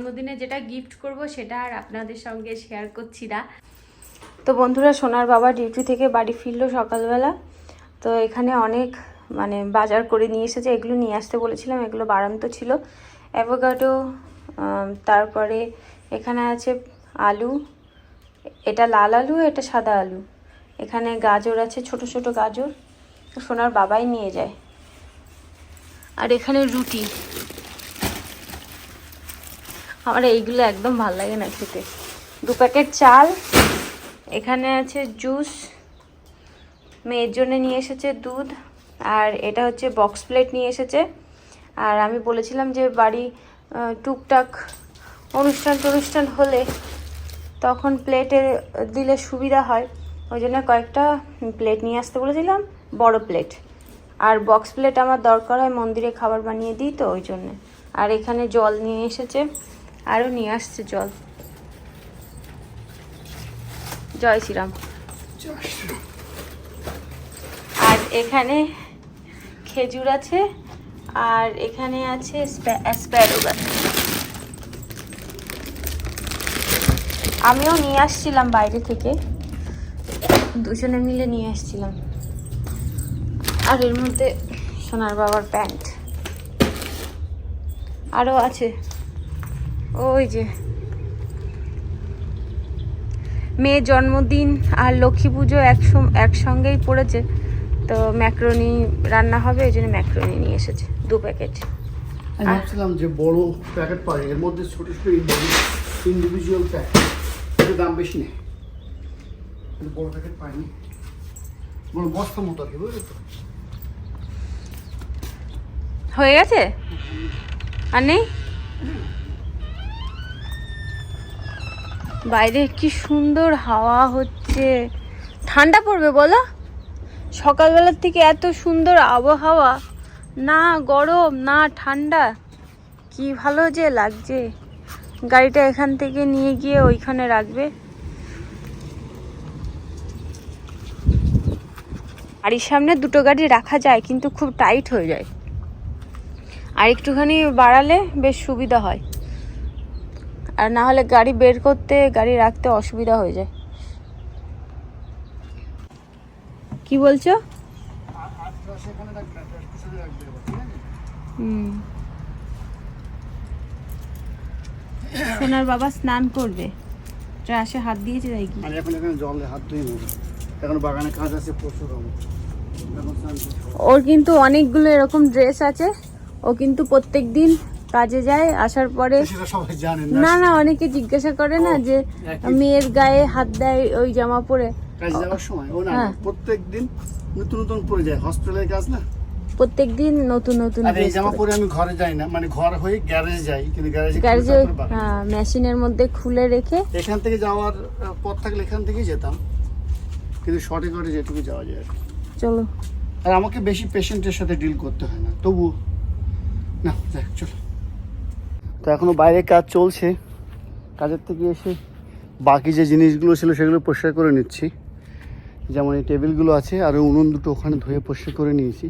জন্মদিনে যেটা গিফট করব সেটা আর আপনাদের সঙ্গে শেয়ার করছি না। তো বন্ধুরা, সোনার বাবা ডিউটি থেকে বাড়ি ফিরলো সকালবেলা। তো এখানে অনেক মানে বাজার করে নিয়ে এসেছে। এগুলো নিয়ে আসতে বলেছিলাম, এগুলো বাড়ান্ত ছিল। অ্যাভোকাডো তারপরে এখানে আছে আলু। এটা লাল আলু, এটা সাদা আলু। এখানে গাজর আছে, ছোট ছোট গাজর। সোনার বাবাই নিয়ে যায়। আর এখানে রুটি। আমার এইগুলো একদম ভালো লাগে না খেতে। দু প্যাকেট চাল, এখানে আছে জুস, মেয়ের জন্য নিয়ে এসেছে দুধ, আর এটা হচ্ছে বক্স প্লেট নিয়ে এসেছে। আর আমি বলেছিলাম যে বাড়ি টুকটাক অনুষ্ঠান টনুষ্ঠান হলে তখন প্লেটে দিলে সুবিধা হয়। ওই জন্য কয়েকটা প্লেট নিয়ে আসতে বলেছিলাম, বড় প্লেট আর বক্স প্লেট আমার দরকার হয় মন্দিরে খাবার বানিয়ে দিই তো ওই জন্যে। আর এখানে জল নিয়ে এসেছে। আরও নিয়ে আসছে, জল। জয় শ্রীরাম। আর এখানে খেজুর আছে, আর এখানে আছে আমিও নিয়ে আসছিলাম বাইরে থেকে। দুজনে মিলে নিয়ে আসছিলাম। আর এর মধ্যে সোনার বাবার প্যান্ট। আরও আছে। ওই যে। মেয়ের জন্মদিন আর লক্ষ্মী পুজো একসঙ্গেই পড়েছে। তো ম্যাক্রোনি রান্না হবে এই জন্য ম্যাক্রোনি নিয়ে এসেছে দু প্যাকেট। ভাবছিলাম যে বড় প্যাকেট এর মধ্যে ছোট ছোট ইন্ডিভিজুয়াল প্যাকেট দাম বেশি নেই। বড় প্যাকেট পাইনি। বড় বস্তা মতো আর কি বুঝলি তো? হয়ে গেছে? আর নেই? বাইরে কি সুন্দর হাওয়া হচ্ছে। ঠান্ডা পড়বে বলো? সকালবেলার থেকে এত সুন্দর আবহাওয়া। না গরম, না ঠান্ডা। কি ভালো যে লাগছে। গাড়িটা এখান থেকে নিয়ে গিয়ে ওইখানে রাখবে। বাড়ির সামনে দুটো গাড়ি রাখা যায়, কিন্তু খুব টাইট হয়ে যায়। আর একটুখানি বাড়ালে বেশ সুবিধা হয়। আর না হলে গাড়ি বের করতে গাড়ি রাখতে অসুবিধা হয়ে যায়। কি বলছো? সোনার বাবা স্নান করবে। ট্রাসে হাত দিয়েছে তাই কি? এখন এখানে জলে হাত ধুয়ে নেব। এখন বাগানে কাজ আছে প্রচুর। ওর কিন্তু অনেকগুলো এরকম ড্রেস আছে। ও কিন্তু প্রত্যেক দিন কাজে যায় আসার পরে না না অনেকে জিজ্ঞাসা করে না যে মেয়ের গায়ে হাত দেয় ওই জামা পরে। কাজে যাওয়ার সময়। ও না হ্যাঁ। প্রত্যেক দিন নতুন নতুন পরে যায়। হসপিটালের কাজ না? প্রত্যেক দিন নতুন নতুন আর এই জামা পরে। আমি ঘরে যাই না। মানে ঘর হয়ে গ্যারেজে যাই কিন্তু গ্যারেজে গ্যারেজে মেশিনের মধ্যে খুলে রেখে এখান থেকে যাওয়ার পথ থাকলে এখান থেকেই যেতাম। কিন্তু শর্টে ঘটে যেটুকু যাওয়া যায়। আর চলো। আর আমাকে বেশি পেশেন্টের সাথে ডিল করতে হয় না। তবু না দেখ চলো। তো এখনও বাইরে কাজ চলছে। কাজের থেকে এসে বাকি যে জিনিসগুলো ছিল সেগুলো পরিষ্কার করে নিচ্ছি। যেমন এই টেবিলগুলো আছে, আর উনুন দুটো ওখানে ধুয়ে পরিষ্কার করে নিয়েছি।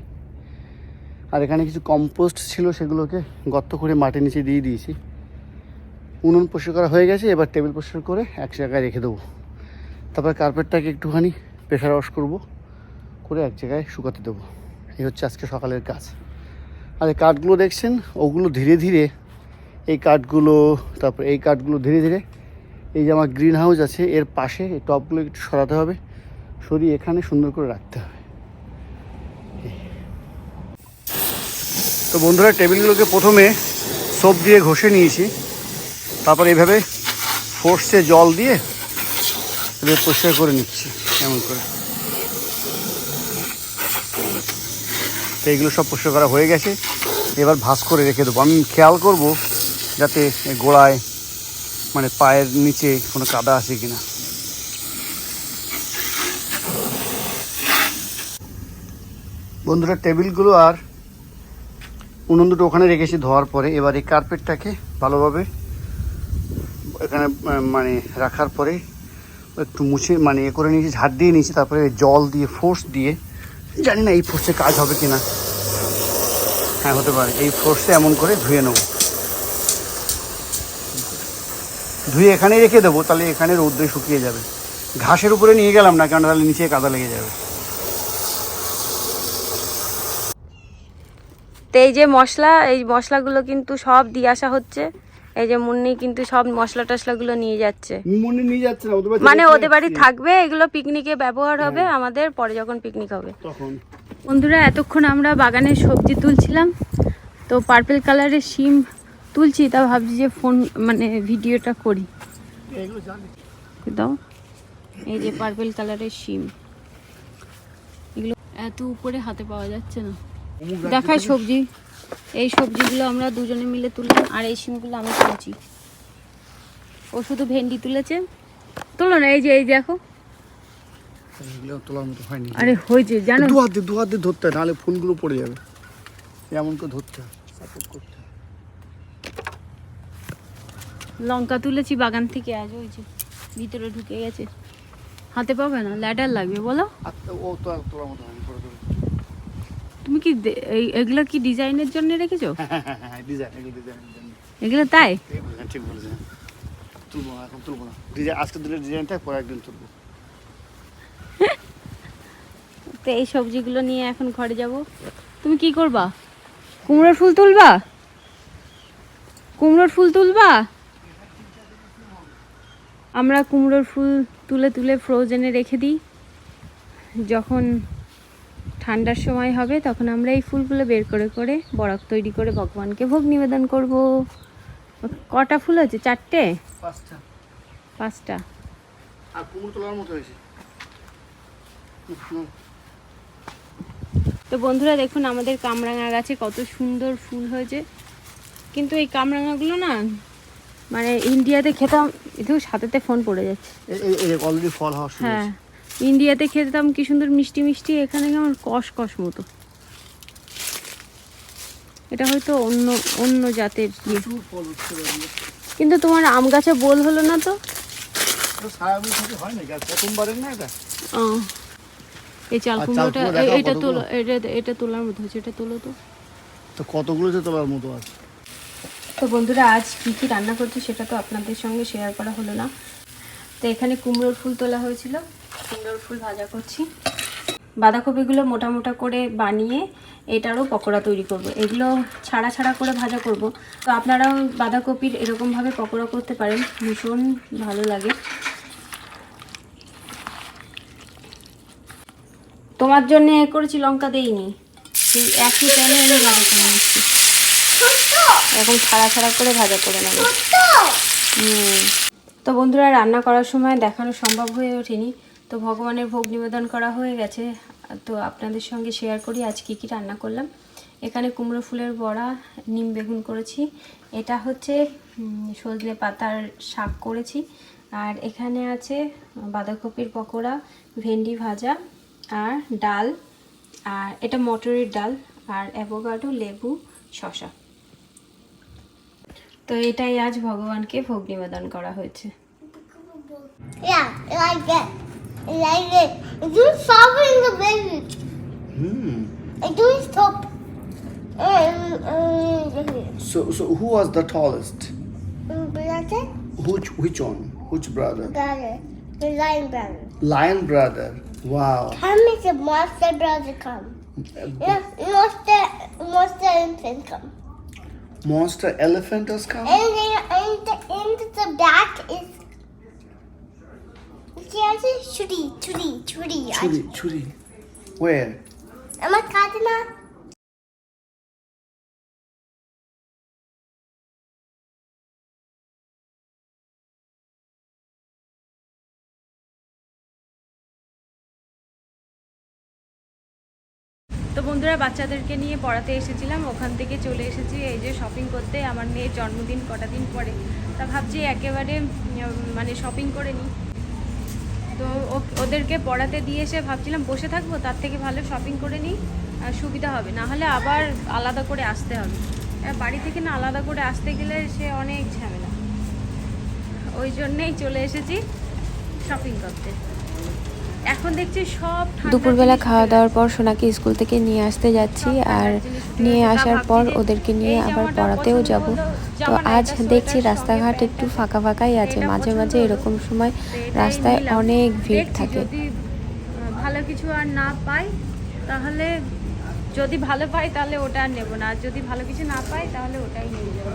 আর এখানে কিছু কম্পোস্ট ছিল সেগুলোকে গর্ত করে মাটির নিচে দিয়ে দিয়েছি। উনুন পরিষ্কার করা হয়ে গেছে, এবার টেবিল পরিষ্কার করে এক জায়গায় রেখে দেবো। তারপর কার্পেটটাকে একটুখানি প্রেশার ওয়াশ করব, করে এক জায়গায় শুকাতে দেবো। এই হচ্ছে আজকে সকালের কাজ। আর এই কাঠগুলো দেখছেন, ওগুলো ধীরে ধীরে এই কাঠগুলো, তারপর এই কাঠগুলো ধীরে ধীরে, এই যে আমার গ্রিন হাউস আছে, এর পাশে এই টপগুলো একটু সরাতে হবে, সরিয়ে এখানে সুন্দর করে রাখতে হবে। তো বন্ধুরা টেবিলগুলোকে প্রথমে সোপ দিয়ে ঘষে নিয়েছি, তারপর এইভাবে ফোর্সে জল দিয়ে পরিষ্কার করে নিচ্ছি, এমন করে। তো এইগুলো সব পরিষ্কার করা হয়ে গেছে, এবার ভাঁজ করে রেখে দেবো। আমি খেয়াল করব যাতে গোড়ায় মানে পায়ের নিচে কোনো কাদা আছে কিনা। বন্ধুরা, টেবিলগুলো আর উনুন দুটো ওখানে রেখেছি ধোয়ার পরে। এবার এই কার্পেটটাকে ভালোভাবে এখানে মানে রাখার পরে একটু মুছে মানে এ করে নিয়েছি, ঝাড় দিয়ে নিয়েছি, তারপরে জল দিয়ে, ফোর্স দিয়ে, জানি না এই ফোর্সে কাজ হবে কিনা। হ্যাঁ হতে পারে। এই ফোর্সে এমন করে ধুয়ে নেব। ধুয়ে এখানে রেখে দেবো তাহলে এখানে রোদ্রে শুকিয়ে যাবে। ঘাসের উপরে নিয়ে গেলাম না কারণ তাহলে নিচে কাদা লেগে যাবে। তো এই যে মশলা এই মশলাগুলো কিন্তু সব দিয়ে আসা হচ্ছে। এই যে মুন্নি কিন্তু সব মশলা টশলাগুলো নিয়ে যাচ্ছে। মনে নিয়ে যাচ্ছে না ওদের মানে ওদের বাড়ি থাকবে এগুলো পিকনিকে ব্যবহার হবে আমাদের পরে যখন পিকনিক হবে। তখন। বন্ধুরা এতক্ষণ আমরা বাগানের সবজি তুলছিলাম। তো পার্পল কালারের শিম তুলছি তা ভাবছি যে ফোন মানে ভিডিওটা করি। দাও। এই যে পার্পেল কালারের শিম এগুলো এত উপরে হাতে পাওয়া যাচ্ছে না। দেখায় সবজি। এই সবজিগুলো আমরা দুজনে মিলে তুললাম আর এই শিমগুলো আমি তুলছি। ও শুধু ভেন্ডি তুলেছে। তোলো না এই যে এই দেখো। আরে হয়েছে জানো। দু হাত দু হাত ধরতে হয় নাহলে ফুলগুলো পড়ে যাবে। এমন করে ধরতে সাপোর্ট করতে হয় লঙ্কা তুলেছি বাগান থেকে আজ ওই যে ভিতরে ঢুকে গেছে। হাতে পাবে না? ল্যাডার লাগবে বলো। তুমি কি এগুলো কি ডিজাইনের জন্য রেখেছো? হ্যাঁ এগুলো ডিজাইন এগুলো তাই? ঠিক বলেছেন তুলবো না এখন তুলবো না। ডিজাইন আজকে দিলে ডিজাইনটা পরে একদিন তুলবো। তো এই সবজিগুলো নিয়ে এখন ঘরে যাব। তুমি কি করবা? কুমড়োর ফুল তুলবা? কুমড়োর ফুল তুলবা? আমরা কুমড়োর ফুল তুলে তুলে ফ্রোজেনে রেখে দিই। যখন ঠান্ডার সময় হবে তখন আমরা এই ফুলগুলো বের করে করে বরফ তৈরি করে ভগবানকে ভোগ নিবেদন করব। কটা ফুল আছে চারটে? পাঁচটা। পাঁচটা। আর কুমড়ো তোলার মতো হয়েছে। তো বন্ধুরা দেখুন আমাদের কামরাঙা গাছে কত সুন্দর ফুল হয়েছে। কিন্তু এই কামরাঙাগুলো না মানে ইন্ডিয়াতে খেতাম এতেও সাথেতে ফোন পড়ে যাচ্ছে। অলরেডি ফল হওয়া শুরু হ্যাঁ ইন্ডিয়াতে খেতাম কি সুন্দর মিষ্টি মিষ্টি এখানে কেমন কষ কষ মতো। এটা হয়তো অন্য অন্য জাতের ইয়ে। কিন্তু তোমার আম গাছে বোল হলো না তো? হয় এই চাল কুমড়োটা কুমড়ো এটা? তোলো এটা এটা তোলার মতো হচ্ছে এটা তোলো তো। তো কতগুলো যে তোলার মতো আছে? তো বন্ধুরা, আজ কী কী রান্না করছি সেটা তো আপনাদের সঙ্গে শেয়ার করা হলো না। তো এখানে কুমড়োর ফুল তোলা হয়েছিল, কুমড়োর ফুল ভাজা করছি। বাঁধাকপিগুলো মোটা মোটা করে বানিয়ে এটারও পকোড়া তৈরি করব। এগুলো ছাড়া ছাড়া করে ভাজা করব। তো আপনারাও বাঁধাকপির এরকমভাবে পকোড়া করতে পারেন, ভীষণ ভালো লাগে। তোমার জন্য এ করেছি, লঙ্কা দেইনি। সেই একই প্যানে আমি করে নিচ্ছি এরকম ছাড়া ছাড়া করে ভাজা করে নেব। হুম। তো বন্ধুরা রান্না করার সময় দেখানো সম্ভব হয়ে ওঠেনি। তো ভগবানের ভোগ নিবেদন করা হয়ে গেছে। তো আপনাদের সঙ্গে শেয়ার করি আজ কী কী রান্না করলাম। এখানে কুমড়ো ফুলের বড়া নিম বেগুন করেছি। এটা হচ্ছে সজনে পাতার শাক করেছি। আর এখানে আছে বাঁধাকপির পকোড়া ভেন্ডি ভাজা আর ডাল। আর এটা মটরের ডাল। আর অ্যাভোকাডো লেবু শশা তো এটাই আজ ভগবানকে ভোগ নিবেদন করা হয়েছে Yeah, like. Like doing solving the stop. Um, um, So, so who was the tallest? brother, Which which one? Which brother? brother, the lion brother. Lion brother. Wow. Come is the monster brother come. Yeah, monster, monster infant come. Monster elephant has come. And and the, and the back is. It's churi, churi, churi. Churi, churi. Where? Am I cutting বন্ধুরা বাচ্চাদেরকে নিয়ে পড়াতে এসেছিলাম, ওখান থেকে চলে এসেছি। এই যে শপিং করতে, আমার মেয়ের জন্মদিন কটা দিন পরে। তা ভাবছি একেবারে মানে শপিং করে নিই। তো ওদেরকে পড়াতে দিয়ে এসে ভাবছিলাম বসে থাকব, তার থেকে ভালো শপিং করে নিই সুবিধা হবে। না হলে আবার আলাদা করে আসতে হবে। বাড়ি থেকে না আলাদা করে আসতে গেলে সে অনেক ঝামেলা। ওই জন্যেই চলে এসেছি শপিং করতে। এখন দেখছি সব দুপুরবেলা খাওয়া দাওয়ার পর সোনাকে স্কুল থেকে নিয়ে আসতে যাচ্ছি আর নিয়ে আসার পর ওদেরকে নিয়ে আবার পড়াতেও যাব। তো আজ দেখছি রাস্তাঘাট একটু ফাঁকা ফাঁকাই আছে। মাঝে মাঝে এরকম সময় রাস্তায় অনেক ভিড় থাকে। যদি ভালো কিছু আর না পাই তাহলে যদি ভালো পাই তাহলে ওটা আর নেব না। আর যদি ভালো কিছু না পাই তাহলে ওটাই নিয়ে যাব।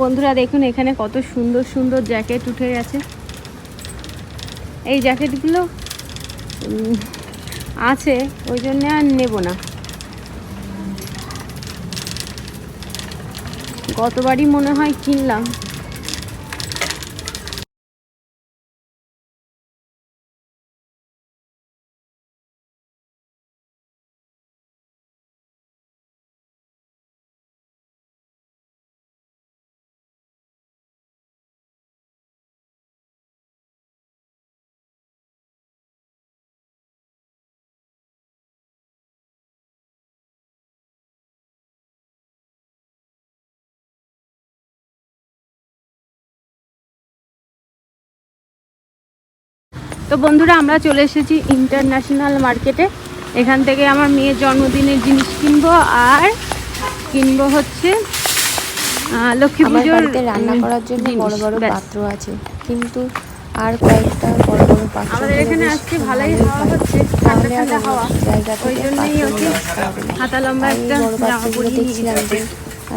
বন্ধুরা দেখুন এখানে কত সুন্দর সুন্দর জ্যাকেট উঠে গেছে। এই জ্যাকেটগুলো আছে ওই জন্যে আর নেব না। গতবারই মনে হয় কিনলাম। তো বন্ধুরা আমরা চলে এসেছি ইন্টারন্যাশনাল মার্কেটে এখান থেকে আমার মেয়ের জন্মদিনের জিনিস কিনবো আর কিনবো হচ্ছে লক্ষ্মী পুজোর রান্না করার জন্য বড় বড় পাত্র আছে। কিন্তু আর কয়েকটা বড় বড় পাত্র আমাদের এখানে আজকে ভালোই হাওয়া হচ্ছে ঠান্ডা ঠান্ডা হাওয়া। ওই জন্যই হচ্ছে। হাতা লম্বা একটা জামা নিয়ে দেখছিলাম যে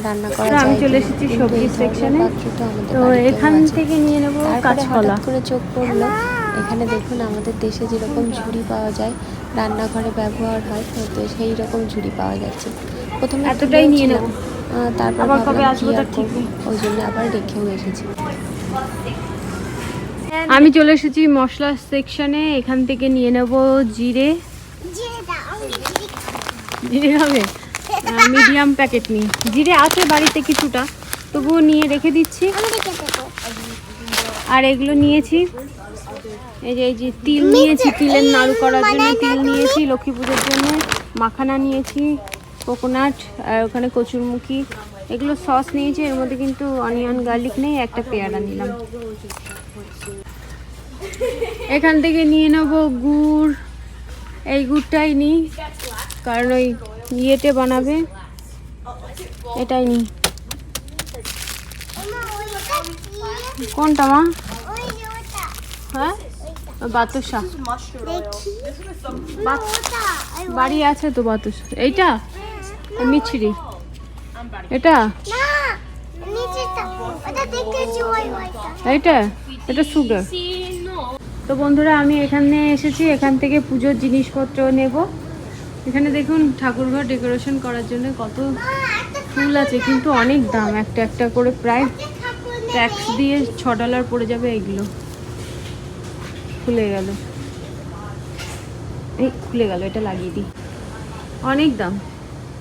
রান্না করা আমি চলে এসেছি সবজি সেকশনে। তো এখান থেকে নিয়ে নেব কাঁচকলা। করে চোখ পড়ল। এখানে দেখুন আমাদের দেশে যেরকম ঝুড়ি পাওয়া যায় রান্নাঘরে ব্যবহার হয় তো সেই রকম ঝুড়ি পাওয়া যাচ্ছে। প্রথমে এতটাই নিয়ে নেব। তারপর আবার কবে ভাবলাম আসব তার ঠিক নেই। ওই জন্য আবার রেখেও এসেছি। আমি চলে এসেছি মশলা সেকশনে এখান থেকে নিয়ে নেব জিরে। জিরে দাও জিরে হবে মিডিয়াম প্যাকেট নিই জিরে আছে বাড়িতে কিছুটা তবুও নিয়ে রেখে দিচ্ছি। আর এগুলো নিয়েছি। এই যে এই যে তিল নিয়েছি তিলের নাড়ু করার জন্য তিল নিয়েছি লক্ষ্মী পুজোর জন্য। মাখানা নিয়েছি কোকোনাট আর ওখানে কচুরমুখি। এগুলো সস নিয়েছি এর মধ্যে কিন্তু অনিয়ন গার্লিক নেই একটা পেয়ারা নিলাম। এখান থেকে নিয়ে নেব গুড়। এই গুড়টাই নিই কারণ ওই ইয়েতে বানাবে। এটাই নিই? কোনটা মা। হ্যাঁ? বাড়ি আছে তো বাতাস এইটা? মিছরি। এটা। এইটা? এটা সুগার। তো বন্ধুরা, আমি এখানে এসেছি। এখান থেকে পুজোর জিনিসপত্র নেব। এখানে দেখুন, ঠাকুরঘর ডেকোরেশন করার জন্য কত ফুল আছে, কিন্তু অনেক দাম। একটা একটা করে প্রায় ট্যাক্স দিয়ে ছ ডলার পড়ে যাবে এগুলো। খুলে গেল। এই খুলে গেল, এটা লাগিয়ে দিই। অনেক দাম।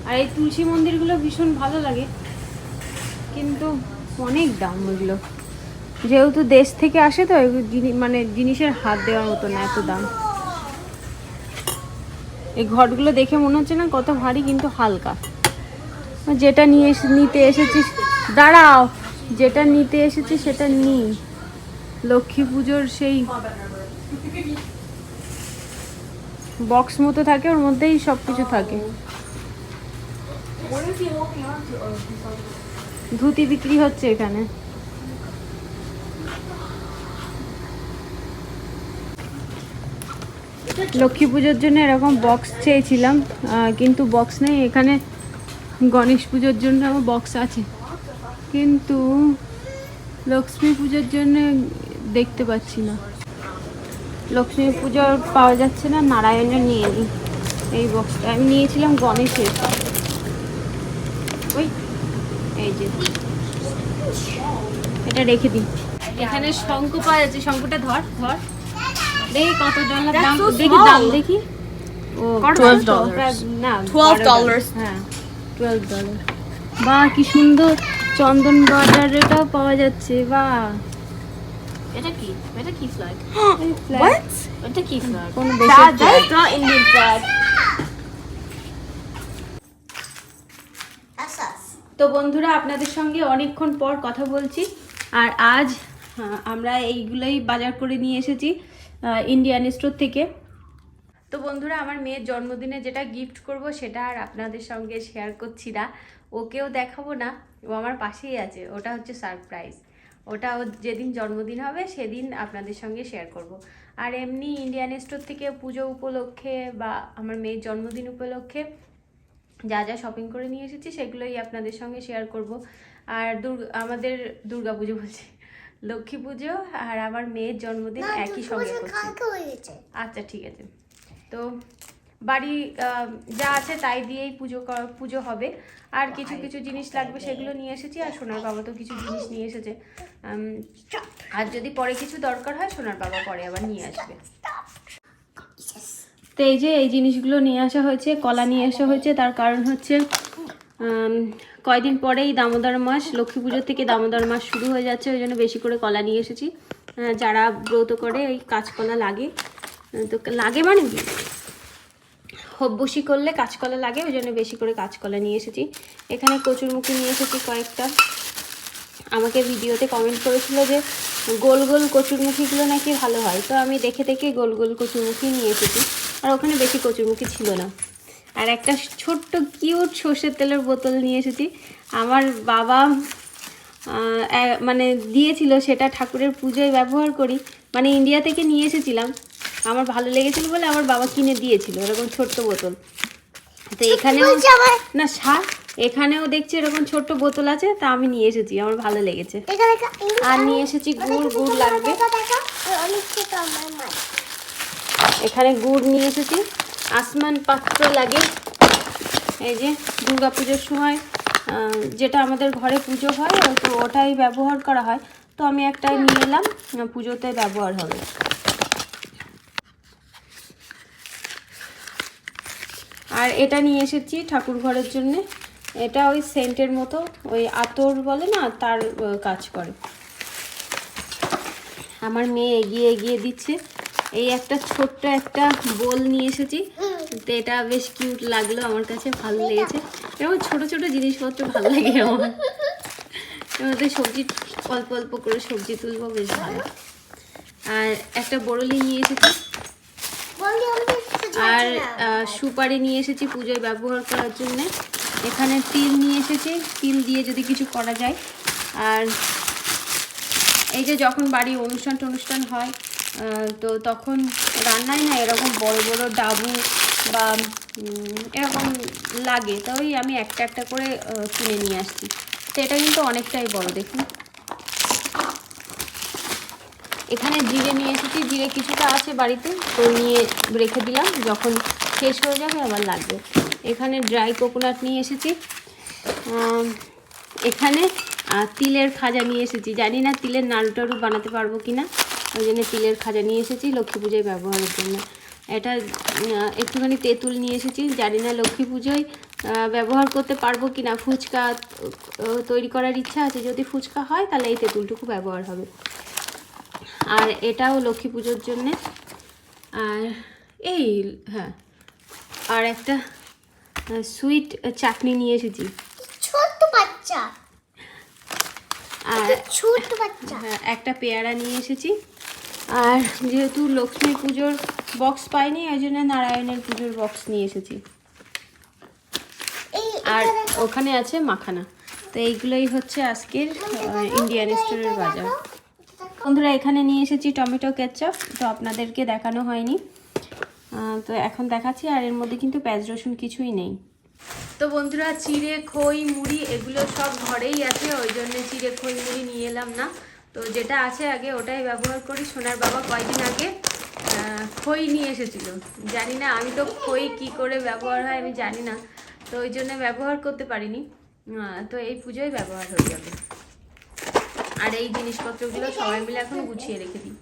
আর এই তুলসী মন্দিরগুলো ভীষণ ভালো লাগে। কিন্তু অনেক দাম ওইগুলো। যেহেতু দেশ থেকে আসে তো মানে জিনিসের হাত দেওয়ার মতো না, এত দাম। এই ঘটগুলো দেখে মনে হচ্ছে না কত ভারী, কিন্তু হালকা। যেটা নিয়ে নিতে এসেছিস দাঁড়াও। যেটা নিতে এসেছি, সেটা নি লক্ষ্মী পুজোর সেই বক্স মতো থাকে, ওর মধ্যেই সব কিছু থাকে। ধুতি বিক্রি হচ্ছে এখানে। লক্ষ্মী পুজোর জন্য এরকম বক্স চেয়েছিলাম কিন্তু বক্স নেই, এখানে গণেশ পুজোর জন্য বক্স আছে। কিন্তু লক্ষ্মী পুজোর জন্য দেখতে পাচ্ছি না। লক্ষ্মী পুজোর পাওয়া যাচ্ছে না নারায়ণের নিয়ে নিই এই বক্সটা আমি নিয়েছিলাম গণেশের। ওই এই যে। এটা রেখে দিই। এখানে শঙ্খ পাওয়া যাচ্ছে। শঙ্খটা ধর ধর। দেখি কত ডলার দাম দেখি দাম দেখি। ও 12 dollars. না 12 dollars. হ্যাঁ টুয়েলভ ডলার বাহ কি সুন্দর। চন্দন বাজারেটাও পাওয়া যাচ্ছে। বাহ। এটা কি এটা কি ফ্ল্যাগ কি ফ্ল্যাগ কোন দেশের. তো বন্ধুরা আপনাদের সঙ্গে অনেকক্ষণ পর কথা বলছি। আর আজ আমরা এইগুলোই বাজার করে নিয়ে এসেছি ইন্ডিয়ান স্টোর থেকে। তো বন্ধুরা আমার মেয়ের জন্মদিনে যেটা গিফট করব সেটা আর আপনাদের সঙ্গে শেয়ার করছি না। ওকেও দেখাবো না ও আমার পাশেই আছে ওটা হচ্ছে সারপ্রাইজ ওটা ওর যেদিন জন্মদিন হবে সেদিন আপনাদের সঙ্গে শেয়ার করব। আর এমনি ইন্ডিয়ান স্টোর থেকে পুজো উপলক্ষে বা আমার মেয়ের জন্মদিন উপলক্ষে যা যা শপিং করে নিয়ে এসেছি সেগুলোই আপনাদের সঙ্গে শেয়ার করব। আর দুর্গা আমাদের দুর্গা পুজো বলছি লক্ষ্মী পুজো আর আমার মেয়ের জন্মদিন একই সঙ্গে করছি। আচ্ছা ঠিক আছে। তো বাড়ি যা আছে তাই দিয়েই পুজো পুজো হবে। আর কিছু কিছু জিনিস লাগবে সেগুলো নিয়ে এসেছি, আর সোনার বাবা তো কিছু জিনিস নিয়ে এসেছে। আর যদি পরে কিছু দরকার হয়, সোনার বাবা পরে আবার নিয়ে আসবে। তো এই যে, এই জিনিসগুলো নিয়ে আসা হয়েছে, কলা নিয়ে আসা হয়েছে, তার কারণ হচ্ছে কয়দিন পরেই দামোদর মাস, লক্ষ্মী পুজোর থেকে দামোদর মাস শুরু হয়ে যাচ্ছে, ওই জন্য বেশি করে কলা নিয়ে এসেছি। যারা ব্রত করে ওই কাঁচকলা লাগে। তো লাগে মানে হব্বসি করলে কাঁচকলা লাগে, ওই জন্য বেশি করে কাঁচকলা নিয়ে এসেছি। এখানে কচুরমুখী নিয়ে এসেছি কয়েকটা। আমাকে ভিডিওতে কমেন্ট করেছিল যে গোল গোল কচুরমুখীগুলো নাকি ভালো হয়। তো আমি দেখে দেখে গোল গোল কচুরমুখী নিয়ে এসেছি। আর ওখানে বেশি কচুরমুখী ছিল না। আর একটা ছোট্ট কিউট সর্ষের তেলের বোতল নিয়ে এসেছি। আমার বাবা মানে দিয়েছিল সেটা ঠাকুরের পুজোয় ব্যবহার করি। মানে ইন্ডিয়া থেকে নিয়ে এসেছিলাম। আমার ভালো লেগেছিল বলে আমার বাবা কিনে দিয়েছিল এরকম ছোট্ট বোতল। তো এখানেও না শাক এখানেও দেখছি এরকম ছোট্ট বোতল আছে তা আমি নিয়ে এসেছি আমার ভালো লেগেছে। আর নিয়ে এসেছি গুড় গুড় লাগবে। এখানে গুড় নিয়ে এসেছি আসমান পাত্র লাগে। এই যে দুর্গা পুজোর সময় যেটা আমাদের ঘরে পুজো হয় তো ওটাই ব্যবহার করা হয়। তো আমি একটাই নিয়ে এলাম পুজোতে ব্যবহার হবে। আর এটা নিয়ে এসেছি ঠাকুর ঘরের জন্য। এটা ওই সেন্টের মতো, ওই আতর বলে না, তার কাজ করে। আমার মেয়ে এগিয়ে এগিয়ে দিচ্ছে। এই একটা ছোট্ট একটা বোল নিয়ে এসেছি। তো এটা বেশ কিউট লাগল আমার কাছে, ভালো লেগেছে। এরকম ছোট ছোট জিনিসপত্র ভালো লাগে আমার। এর সবজি, অল্প অল্প করে সবজি তুলবো, বেশ ভালো। আর একটা বড়লি নিয়ে এসেছি। আর সুপারি নিয়ে এসেছি পুজোয় ব্যবহার করার জন্য। এখানে তিল নিয়ে এসেছি তিল দিয়ে যদি কিছু করা যায়। আর এই যে যখন বাড়ি অনুষ্ঠান টনুষ্ঠান হয় তো তখন রান্নায় না এরকম বড় বড় ডাবু বা এরকম লাগে। তো ওই আমি একটা একটা করে কিনে নিয়ে আসছি। তো এটা কিন্তু অনেকটাই বড় দেখুন। এখানে জিরে নিয়ে এসেছি, জিরে কিছুটা আছে বাড়িতে, তো নিয়ে রেখে দিলাম, যখন শেষ হয়ে যাবে আবার লাগবে। এখানে ড্রাই কোকোনাট নিয়ে এসেছি। এখানে তিলের খাজা নিয়ে এসেছি। জানি না তিলের নাড়ু টাড়ু বানাতে পারব কি না ওই জন্য তিলের খাজা নিয়ে এসেছি, লক্ষ্মী পুজোয় ব্যবহারের জন্য। এটা একটুখানি তেঁতুল নিয়ে এসেছি, জানি না লক্ষ্মী পুজোয় ব্যবহার করতে পারব কি না ফুচকা তৈরি করার ইচ্ছা আছে। যদি ফুচকা হয়, তাহলে এই তেঁতুলটুকু ব্যবহার হবে। আর এটাও লক্ষ্মী পুজোর জন্যে। আর এই হ্যাঁ আর একটা সুইট চাটনি নিয়ে এসেছি। ছোট্ট বাচ্চা। আর ছোট্ট বাচ্চা। হ্যাঁ, একটা পেয়ারা নিয়ে এসেছি। আর যেহেতু লক্ষ্মী পুজোর বক্স পাইনি ওই জন্য নারায়ণের পুজোর বক্স নিয়ে এসেছি। এই আর ওখানে আছে মাখানা। তো এইগুলোই হচ্ছে আজকের ইন্ডিয়ান স্টোরের বাজার। বন্ধুরা, এখানে নিয়ে এসেছি টমেটো কেচাপ। তো আপনাদেরকে দেখানো হয়নি। তো এখন দেখাচ্ছি, আর এর মধ্যে কিন্তু পেঁয়াজ, রসুন কিছুই নেই। তো বন্ধুরা, চিড়ে, খই, মুড়ি, এগুলো সব ঘরেই আছে। ওই জন্য চিড়ে, খই, মুড়ি নিয়ে এলাম না। তো যেটা আছে আগে, ওটাই ব্যবহার করি। সোনার বাবা কয়দিন আগে খই নিয়ে এসেছিল। জানি না, আমি তো খই কি করে ব্যবহার হয়, আমি জানি না। তো ওই জন্য ব্যবহার করতে পারিনি। তো এই পুজোয় ব্যবহার হয়ে যাবে। আর এই জিনিসপত্রগুলো সবাই মিলে এখন গুছিয়ে রেখে দিই।